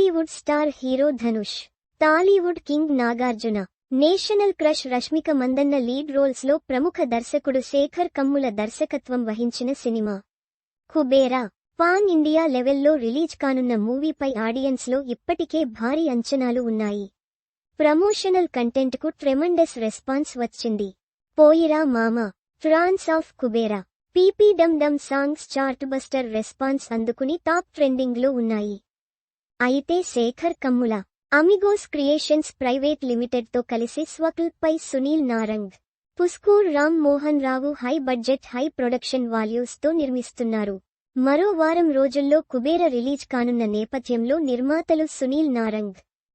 Bollywood star hero Dhanush Tollywood king Nagarjuna national crush Rashmika Mandanna lead రోల్స్లో ప్రముఖ దర్శకుడు శేఖర్ కమ్ముల దర్శకత్వం వహించిన సినిమా. కుబేరా పాన్ ఇండియా లెవెల్లో రిలీజ్ కానున్న మూవీపై ఆడియన్స్లో ఇప్పటికే భారీ అంచనాలు ఉన్నాయి. ప్రమోషనల్ కంటెంట్కు ట్రెమండస్ రెస్పాన్స్ వచ్చింది. పోయిరా మామా ఫ్రాన్స్ ఆఫ్ కుబేరా పీపీ డమ్ డమ్ సాంగ్స్ చార్ట్ బస్టర్ రెస్పాన్స్ అందుకుని టాప్ ట్రెండింగ్లో ఉన్నాయి. అయితే Shekhar Kammula Amigos Creations private లిమిటెడ్తో కలిసి స్వక్ల్ పై Sunil Narang Puskur Ram Mohan Rao high budget high production వాల్యూస్తో నిర్మిస్తున్నారు. మరో వారం రోజుల్లో కుబేర రిలీజ్ కానున్న నేపథ్యంలో నిర్మాతలు సునీల్ నారంగ్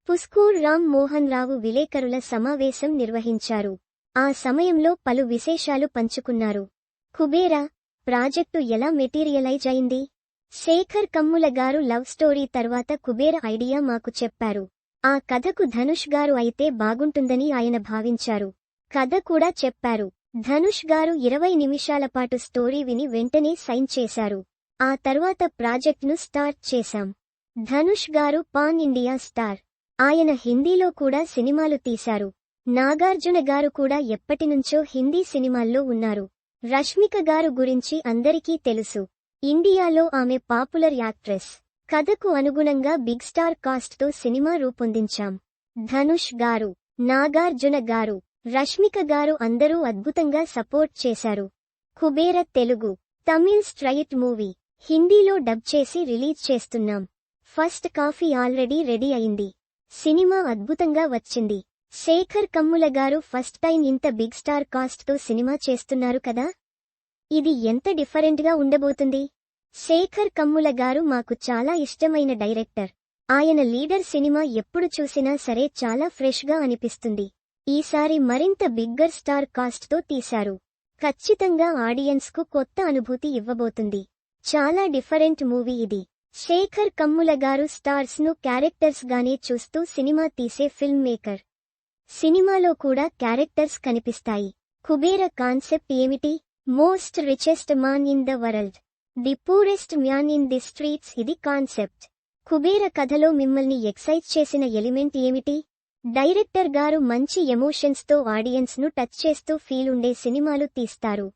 పుస్కూర్ రామ్ మోహన్ రావు విలేకరుల సమావేశం నిర్వహించారు. ఆ సమయంలో పలు విశేషాలు పంచుకున్నారు. కుబేర ప్రాజెక్టు ఎలా మెటీరియలైజ్ అయింది? శేఖర్ కమ్ముల గారు లవ్ స్టోరీ తర్వాత కుబేర ఐడియా మాకు చెప్పారు. ఆ కథకు ధనుష్ గారు అయితే బాగుంటుందని ఆయన భావించారు. కథ కూడా చెప్పారు. ధనుష్ గారు ఇరవై నిమిషాల పాటు స్టోరీ విని వెంటనే సైన్ చేశారు. ఆ తర్వాత ప్రాజెక్ట్ను స్టార్ట్ చేశాం. ధనుష్ గారు పాన్ ఇండియా స్టార్. ఆయన హిందీలో కూడా సినిమాలు తీశారు. నాగార్జున గారు కూడా ఎప్పటినుంచో హిందీ సినిమాల్లో ఉన్నారు. రష్మిక గారు గురించి అందరికీ తెలుసు. ఇండియాలో ఆమె పాపులర్ యాక్ట్రెస్. కథకు అనుగుణంగా బిగ్ స్టార్ కాస్ట్తో సినిమా రూపొందించాం. ధనుష్ గారు నాగార్జున గారు రష్మిక గారు అందరూ అద్భుతంగా సపోర్ట్ చేశారు. కుబేర తెలుగు తమిళ్ స్ట్రైట్ మూవీ హిందీలో డబ్ చేసి రిలీజ్ చేస్తున్నాం. ఫస్ట్ కాఫీ ఆల్రెడీ రెడీ అయింది. సినిమా అద్భుతంగా వచ్చింది. శేఖర్ కమ్ముల గారు ఫస్ట్ టైం ఇంత బిగ్ స్టార్ కాస్ట్తో సినిమా చేస్తున్నారు కదా? ఇది ఎంత డిఫరెంట్గా ఉండబోతుంది? శేఖర్ కమ్ముల గారు మాకు చాలా ఇష్టమైన డైరెక్టర్. ఆయన లీడర్ సినిమా ఎప్పుడు చూసినా సరే చాలా ఫ్రెష్గా అనిపిస్తుంది. ఈసారి మరింత బిగ్గర్ స్టార్ కాస్ట్తో తీశారు. ఖచ్చితంగా ఆడియన్స్కు కొత్త అనుభూతి ఇవ్వబోతుంది. చాలా డిఫరెంట్ మూవీ ఇది. శేఖర్ కమ్ముల గారు స్టార్స్ను క్యారెక్టర్స్ గానే చూస్తూ సినిమా తీసే ఫిల్మ్ మేకర్. సినిమాలో కూడా క్యారెక్టర్స్ కనిపిస్తాయి. కుబేర కాన్సెప్ట్ ఏమిటి? Most richest man in the world the poorest man in the streets ఇది కాన్సెప్ట్ కుబేర కథలో మిమ్మల్ని ఎక్సైజ్ చేసిన ఎలిమెంట్ ఏమిటి? డైరెక్టర్ గారు మంచి ఎమోషన్స్తో ఆడియన్స్ను టచ్ చేస్తూ ఫీల్ ఉండే సినిమాలు తీస్తారు.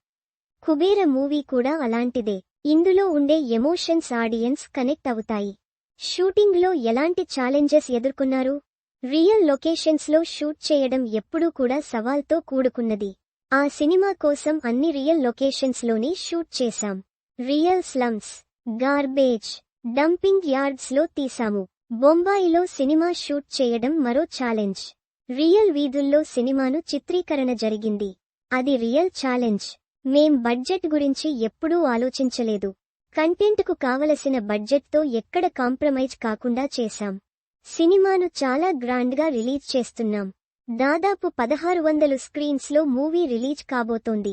కుబేర మూవీ కూడా అలాంటిదే. ఇందులో ఉండే ఎమోషన్స్ ఆడియన్స్ కనెక్ట్ అవుతాయి. షూటింగ్లో ఎలాంటి ఛాలెంజెస్ ఎదుర్కొన్నారు? రియల్ లొకేషన్స్లో షూట్ చేయడం ఎప్పుడూ కూడా సవాల్తో కూడుకున్నది. ఆ సినిమా కోసం అన్ని రియల్ లొకేషన్స్లోనే షూట్ చేశాం. రియల్ స్లమ్స్ గార్బేజ్ డంపింగ్ యార్డ్స్లో తీసాము బొంబాయిలో సినిమా షూట్ చేయడం మరో ఛాలెంజ్. రియల్ వీధుల్లో సినిమాను చిత్రీకరణ జరిగింది. అది రియల్ ఛాలెంజ్. మేం బడ్జెట్ గురించి ఎప్పుడూ ఆలోచించలేదు. కంటెంట్కు కావలసిన బడ్జెట్తో ఎక్కడ కాంప్రమైజ్ కాకుండా చేశాం. సినిమాను చాలా గ్రాండ్గా రిలీజ్ చేస్తున్నాం. దాదాపు పదహారు వందలు స్క్రీన్స్లో మూవీ రిలీజ్ కాబోతోంది.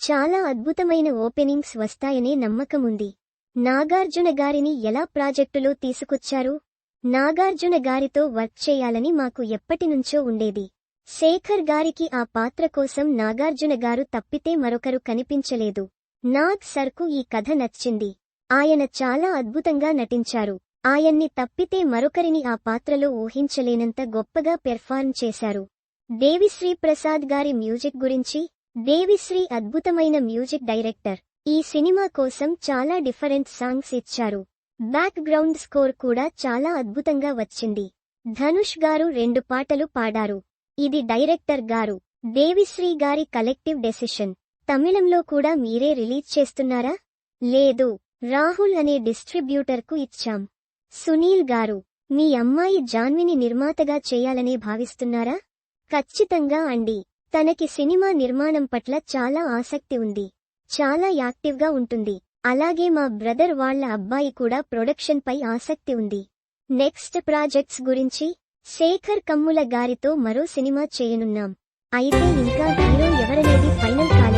చాలా అద్భుతమైన ఓపెనింగ్స్ వస్తాయనే నమ్మకముంది. నాగార్జున గారిని ఎలా ప్రాజెక్టులో తీసుకొచ్చారు? నాగార్జున గారితో వర్క్ చేయాలని మాకు ఎప్పటినుంచో ఉండేది. శేఖర్ గారికి ఆ పాత్ర కోసం నాగార్జున గారు తప్పితే మరొకరు కనిపించలేదు. నాగ్ సర్కు ఈ కథ నచ్చింది. ఆయన చాలా అద్భుతంగా నటించారు. ఆయన్ని తప్పితే మరొకరిని ఆ పాత్రలో ఊహించలేనంత గొప్పగా పెర్ఫార్మ్ చేశారు. దేవిశ్రీ ప్రసాద్ గారి మ్యూజిక్ గురించి దేవిశ్రీ అద్భుతమైన మ్యూజిక్ డైరెక్టర్ ఈ సినిమా కోసం చాలా డిఫరెంట్ సాంగ్స్ ఇచ్చారు. బ్యాక్ గ్రౌండ్ స్కోర్ కూడా చాలా అద్భుతంగా వచ్చింది. ధనుష్ గారు రెండు పాటలు పాడారు. ఇది డైరెక్టర్ గారు దేవిశ్రీ గారి కలెక్టివ్ డెసిషన్. తమిళంలో కూడా మీరే రిలీజ్ చేస్తున్నారా? లేదు. రాహుల్ అనే డిస్ట్రిబ్యూటర్కు ఇచ్చాం. సునీల్ గారు మీ అమ్మాయి జాన్విని నిర్మాతగా చేయాలనే భావిస్తున్నారా? ఖచ్చితంగా అండి. తనకి సినిమా నిర్మాణం పట్ల చాలా ఆసక్తి ఉంది. చాలా యాక్టివ్గా ఉంటుంది. అలాగే మా బ్రదర్ వాళ్ళ అబ్బాయి కూడా ప్రొడక్షన్ పై ఆసక్తి ఉంది. నెక్స్ట్ ప్రాజెక్ట్స్ గురించి శేఖర్ కమ్ముల గారితో మరో సినిమా చేయనున్నాం. అయితే ఇంకా హీరో ఎవరనేది ఫైనల్ కాదు